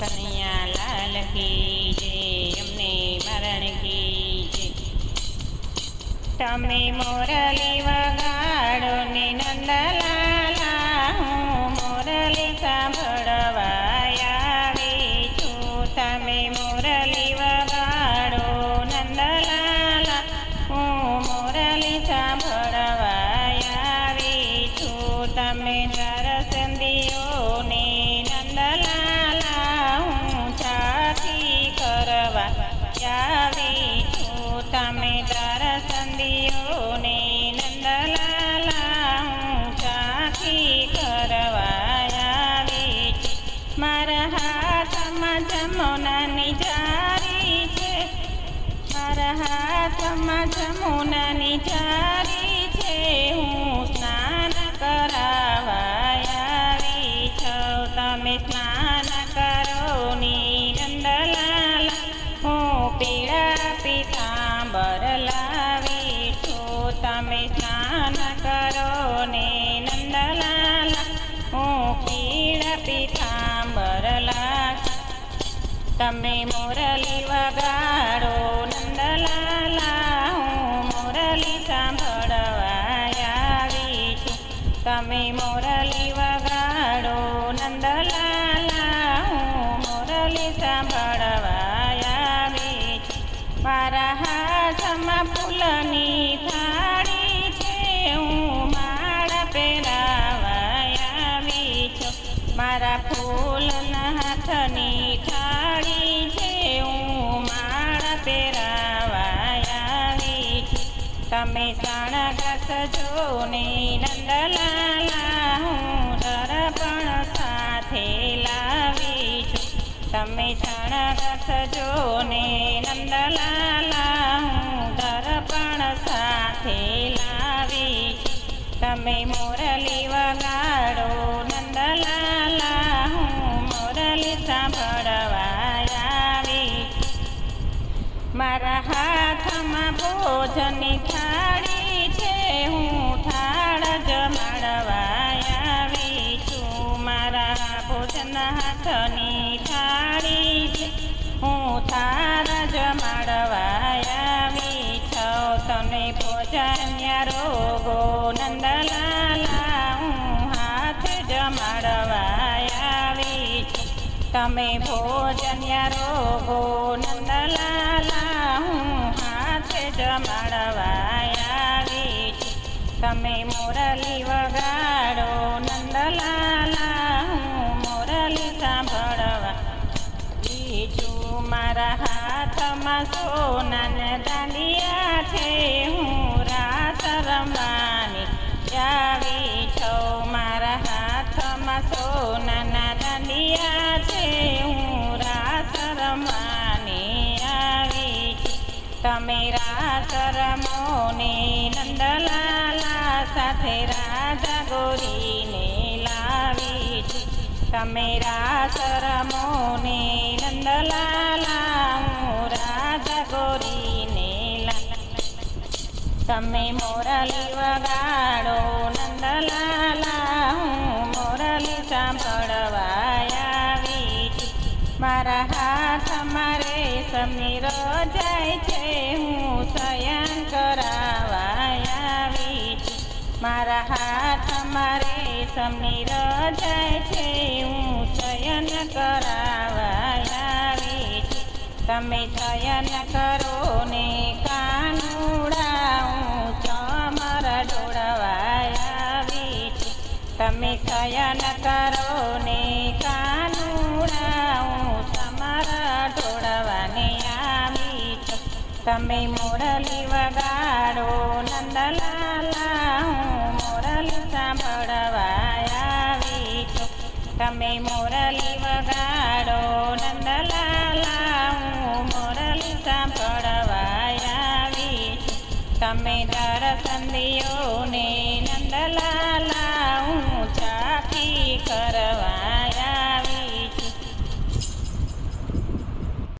કનૈયા તમે મોરલી વગાડો ને નંદલાલા, હું મોરલી સાંભળવા આવી છું તમે મોરલી વગાડો નંદલાલા, હું મોરલી સાંભળવા આવી છું તમે દિયો મારા હાથમાં જમુનાની જારી છે. મારા હાથમાં જમુનાની જારી છે. હું સ્નાન કરાવવા આવી છું. તમે સ્નાન કરો ની નંદલાલ હું પીળા પીતાંબર લાવી છું. તમે સ્નાન કરો ને નંદલાલ હું પીળા લાવી તમે મોરલી વગાડો નંદલાલા હું મોરલી સાંભળવા આવી છું. તમે તમે સણગા સજો ને નંદલાલા, હું દર્પણ સાથે લાવી તમે સણગા સજો ને નંદલાલા, હું દર્પણ સાથે લાવી તમે મોરલી વગાડો નંદલાલા, હું મોરલી સાંભળવા હાથમાં ભોજનની થાળી છે, હું થાળ જમાડવા આવી છું. મારા ભોજન હાથની થાળી છે, હું થાળ જમાડવા આવી છું. તને ભોજન્ય રોગો નંદલાલા, હું હાથ જમાડવા આવી છું. તમે ભોજન્ય રોગો નંદલા જમાડવા આવી તમે મોરલી વગાડો નંદલાલા હું મોરલી સાંભળવા. બીજું મારા હાથમાં સોનાના દાંડિયા છે, હું રાત રમવાની તમે રાત રમો નંદલાલા સાથે રાજા ગોરીને લાવી છું તમે રાત નંદલાલા હું રાજા ગોરીને તમે મોરલી વગાડો નંદલાલા હું મોરલી સાંભળવા આવી છું મારા હાથમાં રેશમની જાય છે હું શયન કરાવા આવી. મારા હાથમાં રેશમની રજાય છે હું શયન કરાવા આવી તમે શયન કરો ને કાનુડા હું ચમર ડોળવા તમે શયન કરો ને કાનુડા હું આવી તમે મોરલી વગાડો નંદલાલા હું મોરલી સાંભળવા આવી તમે મોરલી